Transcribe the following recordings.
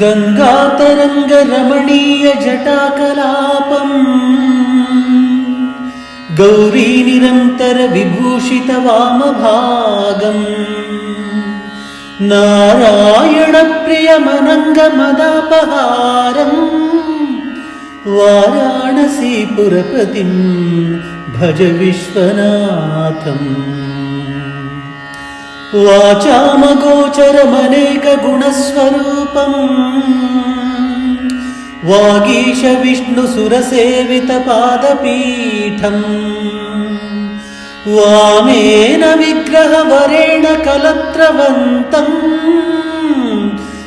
गङ्गातरङ्गरमणीयजटाकलापम् गौरीनिरन्तरविभूषितवामभागम् नारायणप्रियमनङ्गमदापहारम् वाराणसीपुरपतिं भज विश्वनाथम् वाचामगोचरमनेकगुणस्वरूपम्। वागीशविष्णुसुरसेवितपादपीठम्। वामेन विग्रहवरेण कलत्रवन्तम्।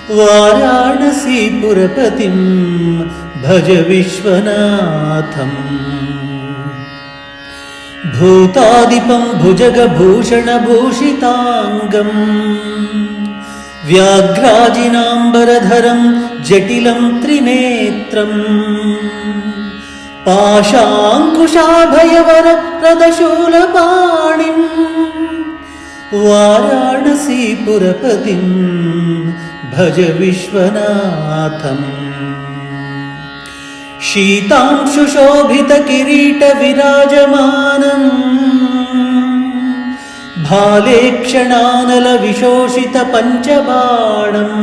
वाराणसीपुरपतिं भज विश्वनाथम् भूतादिपं भुजगभूषणभूषिताङ्गम् व्याघ्राजिनाम्बरधरं जटिलं त्रिनेत्रम् पाशाङ्कुशाभयवरप्रदशूलपाणिम् वाराणसीपुरपतिं भज विश्वनाथम् शीतांशुशोभितकिरीटविराजमानम् भाले क्षणानलविशोषितपञ्चबाणम्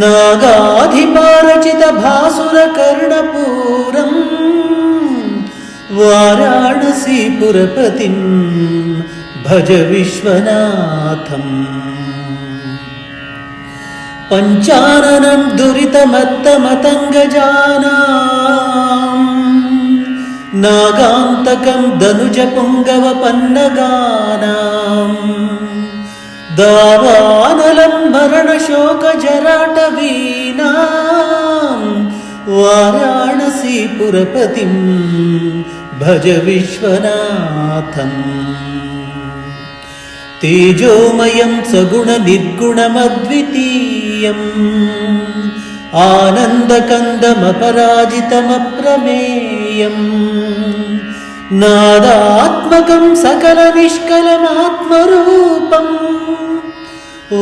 नागाधिपारचितभासुरकर्णपूरम् वाराणसीपुरपतिं भज विश्वनाथम् पञ्चाननं दुरितमत्तमतङ्गजाना नागान्तकं दनुजपुङ्गवपन्नगानाम् दावानलं मरणशोकजराटवीनाम् वाराणसीपुरपतिं भज विश्वनाथम् तेजोमयं सगुणनिर्गुणमद्वितीयम् आनन्दकन्दमपराजितमप्रमेयम् नादात्मकं सकलनिष्कलमात्मरूपम्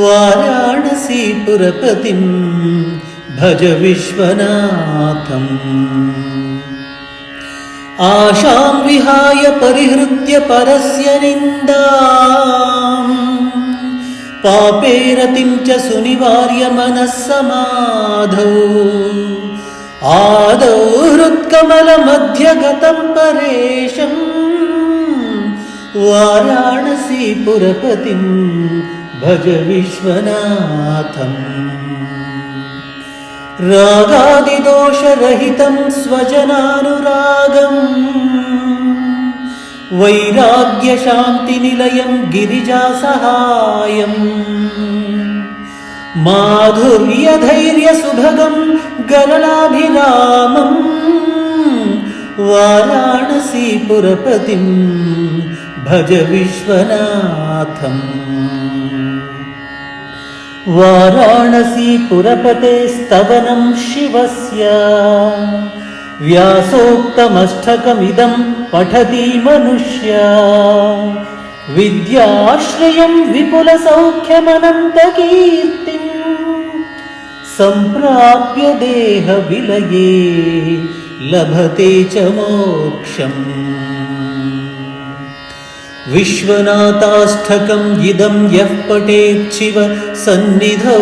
वाराणसीपुरपतिं भज विश्वनाथम् आशां विहाय परिहृत्य परस्य निन्दा पापेरतिं च सुनिवार्य मनः समाधौ आदौ हृत्कमलमध्यगतं परेशम् वाराणसीपुरपतिं भज विश्वनाथम् रागादिदोषरहितं स्वजनानुरागम् वैराग्यशान्तिनिलयं गिरिजासहायम् माधुर्यधैर्यसुभगं गरलाभिरामम् वाराणसीपुरपतिं भज विश्वनाथम्। वाराणसीपुरपते स्तवनं शिवस्य व्यासोक्तमष्टकमिदं पठति मनुष्य विद्याश्रयं विपुलसौख्यमनन्तकीर्तिम् सम्प्राप्य देहविलये लभते च मोक्षम् विश्वनाथाष्टकम् इदं यः पठेच्छिव सन्निधौ